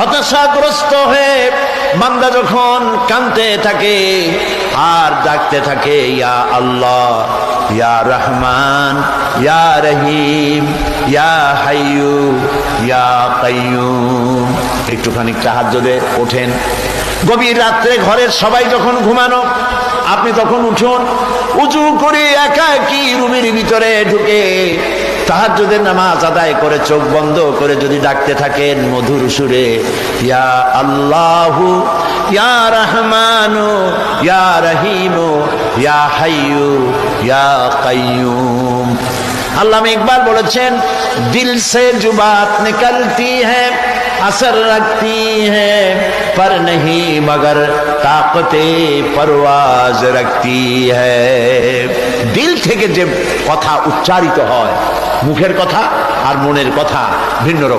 হতাশাগ্রস্ত হয়ে বান্দা যখন কাঁদতে থাকে, আর ডাকতে থাকে, ইয়া আল্লাহ, ইয়া রহমান, ইয়া রহিম, ইয়া হাইয়ু, ইয়া কাইয়ুম। একটুখানি তাহাজ্জুদে ওঠেন। গভীর রাত্রে ঘরের সবাই যখন ঘুমানো, আপনি তখন উঠুন উঁচু করে একা কি রুমের ভিতরে ঢুকে তাহাজ্জুদের নামাজ আদায় করে চোখ বন্ধ করে যদি ডাকতে থাকেন মধুর সুরে ইয়া আল্লাহু ইয়া রহমানু ইয়া রহিমু ইয়া হাইয়ু ইয়া কাইয়ুম আল্লাহ ইকবাল বলেছেন দিল সে জুবাত নিকলতি হ্যাঁ असर रखती हैं पर नहीं मगर ताकते परवाज रखती है দিল থেকে যে কথা উচ্চারিত হয় মুখের কথা আর মনের কথা ভিন্ন রকম।